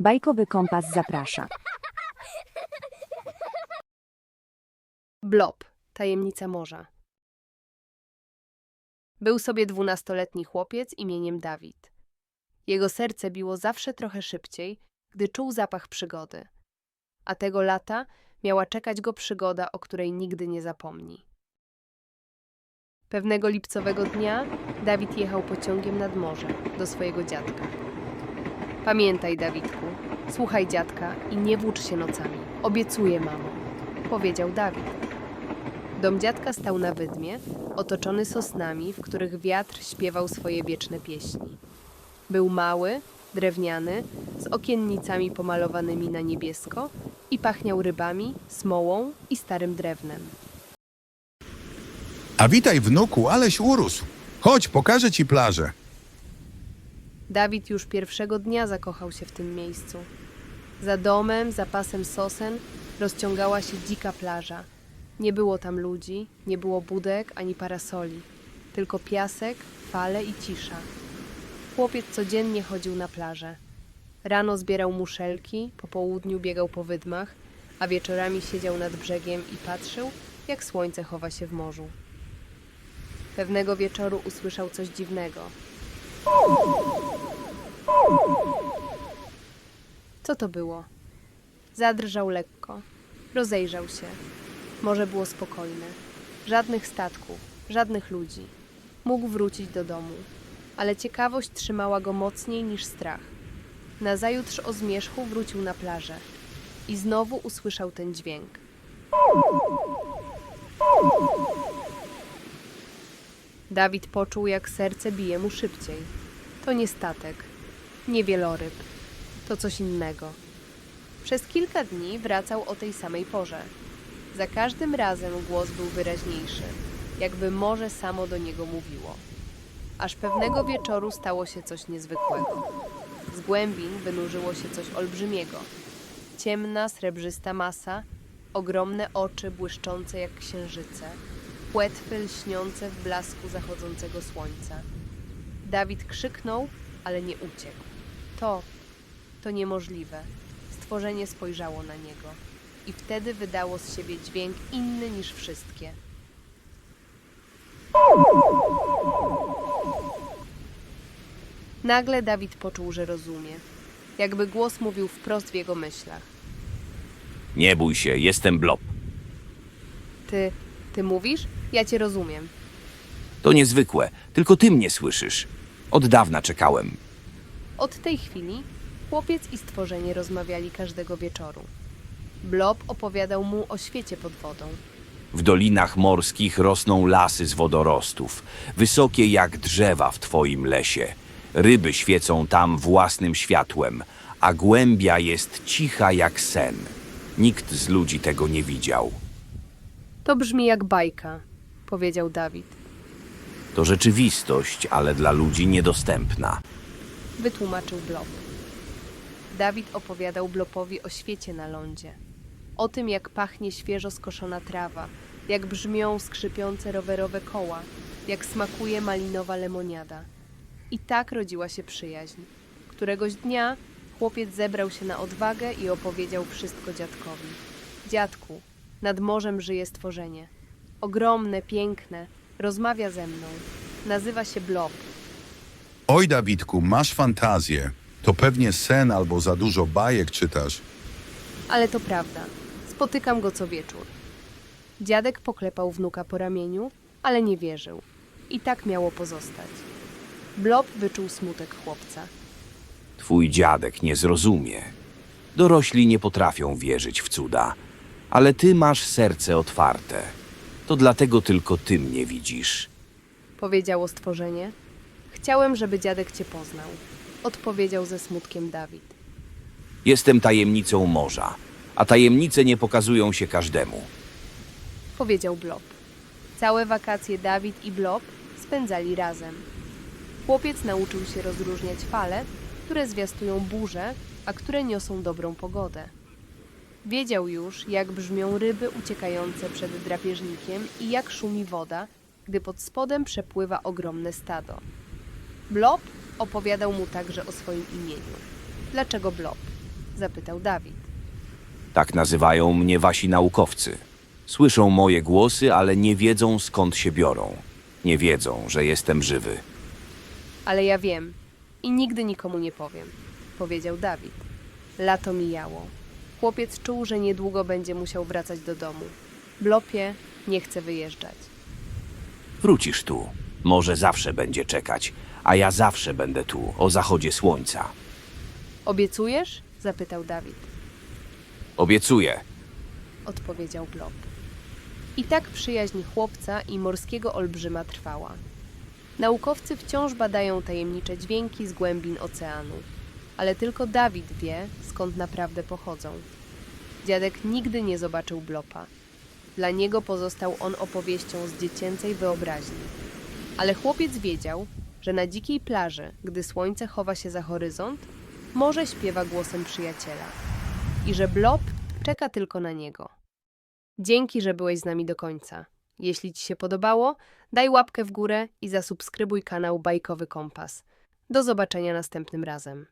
Bajkowy kompas zaprasza. Blob, tajemnica morza. Był sobie dwunastoletni chłopiec imieniem Dawid. Jego serce biło zawsze trochę szybciej, gdy czuł zapach przygody. A tego lata miała czekać go przygoda, o której nigdy nie zapomni. Pewnego lipcowego dnia Dawid jechał pociągiem nad morze do swojego dziadka. Pamiętaj, Dawidku, słuchaj dziadka i nie włócz się nocami. Obiecuję, mamo, powiedział Dawid. Dom dziadka stał na wydmie, otoczony sosnami, w których wiatr śpiewał swoje wieczne pieśni. Był mały, drewniany, z okiennicami pomalowanymi na niebiesko i pachniał rybami, smołą i starym drewnem. A witaj, wnuku, aleś urósł. Chodź, pokażę ci plażę. Dawid już pierwszego dnia zakochał się w tym miejscu. Za domem, za pasem sosen, rozciągała się dzika plaża. Nie było tam ludzi, nie było budek ani parasoli, tylko piasek, fale i cisza. Chłopiec codziennie chodził na plażę. Rano zbierał muszelki, po południu biegał po wydmach, a wieczorami siedział nad brzegiem i patrzył, jak słońce chowa się w morzu. Pewnego wieczoru usłyszał coś dziwnego. Co to było? Zadrżał lekko. Rozejrzał się. Morze było spokojne. Żadnych statków, żadnych ludzi. Mógł wrócić do domu, ale ciekawość trzymała go mocniej niż strach. Nazajutrz o zmierzchu wrócił na plażę i znowu usłyszał ten dźwięk. Dawid poczuł, jak serce bije mu szybciej. To nie statek, nie wieloryb, to coś innego. Przez kilka dni wracał o tej samej porze. Za każdym razem głos był wyraźniejszy, jakby morze samo do niego mówiło. Aż pewnego wieczoru stało się coś niezwykłego. Z głębin wynurzyło się coś olbrzymiego. Ciemna, srebrzysta masa, ogromne oczy błyszczące jak księżyce, płetwy lśniące w blasku zachodzącego słońca. Dawid krzyknął, ale nie uciekł. To, to niemożliwe. Stworzenie spojrzało na niego i wtedy wydało z siebie dźwięk inny niż wszystkie. Nagle Dawid poczuł, że rozumie. Jakby głos mówił wprost w jego myślach. Nie bój się, jestem Blob. Ty, ty mówisz? Ja cię rozumiem. To niezwykłe, tylko ty mnie słyszysz. Od dawna czekałem. Od tej chwili chłopiec i stworzenie rozmawiali każdego wieczoru. Blob opowiadał mu o świecie pod wodą. W dolinach morskich rosną lasy z wodorostów, wysokie jak drzewa w twoim lesie. Ryby świecą tam własnym światłem, a głębia jest cicha jak sen. Nikt z ludzi tego nie widział. To brzmi jak bajka, powiedział Dawid. To rzeczywistość, ale dla ludzi niedostępna. Wytłumaczył Blob. Dawid opowiadał Blopowi o świecie na lądzie. O tym, jak pachnie świeżo skoszona trawa, jak brzmią skrzypiące rowerowe koła, jak smakuje malinowa lemoniada. I tak rodziła się przyjaźń. Któregoś dnia chłopiec zebrał się na odwagę i opowiedział wszystko dziadkowi. Dziadku, nad morzem żyje stworzenie. Ogromne, piękne, rozmawia ze mną. Nazywa się Blob. Oj, Dawidku, masz fantazję. To pewnie sen albo za dużo bajek czytasz. Ale to prawda. Spotykam go co wieczór. Dziadek poklepał wnuka po ramieniu, ale nie wierzył. I tak miało pozostać. Blob wyczuł smutek chłopca. Twój dziadek nie zrozumie. Dorośli nie potrafią wierzyć w cuda, ale ty masz serce otwarte. To dlatego tylko ty mnie widzisz. Powiedziało stworzenie. Chciałem, żeby dziadek cię poznał. Odpowiedział ze smutkiem Dawid. Jestem tajemnicą morza, a tajemnice nie pokazują się każdemu. Powiedział Blob. Całe wakacje Dawid i Blob spędzali razem. Chłopiec nauczył się rozróżniać fale, które zwiastują burzę, a które niosą dobrą pogodę. Wiedział już, jak brzmią ryby uciekające przed drapieżnikiem i jak szumi woda, gdy pod spodem przepływa ogromne stado. Blob opowiadał mu także o swoim imieniu. Dlaczego Blob? Zapytał Dawid. Tak nazywają mnie wasi naukowcy. Słyszą moje głosy, ale nie wiedzą skąd się biorą. Nie wiedzą, że jestem żywy. Ale ja wiem i nigdy nikomu nie powiem, powiedział Dawid. Lato mijało. Chłopiec czuł, że niedługo będzie musiał wracać do domu. Blopie nie chce wyjeżdżać. Wrócisz tu. Może zawsze będzie czekać, a ja zawsze będę tu, o zachodzie słońca. Obiecujesz? zapytał Dawid. Obiecuję. odpowiedział Blop. I tak przyjaźń chłopca i morskiego olbrzyma trwała. Naukowcy wciąż badają tajemnicze dźwięki z głębin oceanu, ale tylko Dawid wie, skąd naprawdę pochodzą. Dziadek nigdy nie zobaczył Blopa. Dla niego pozostał on opowieścią z dziecięcej wyobraźni. Ale chłopiec wiedział, że na dzikiej plaży, gdy słońce chowa się za horyzont, morze śpiewa głosem przyjaciela i że Blob czeka tylko na niego. Dzięki, że byłeś z nami do końca. Jeśli Ci się podobało, daj łapkę w górę i zasubskrybuj kanał Bajkowy Kompas. Do zobaczenia następnym razem.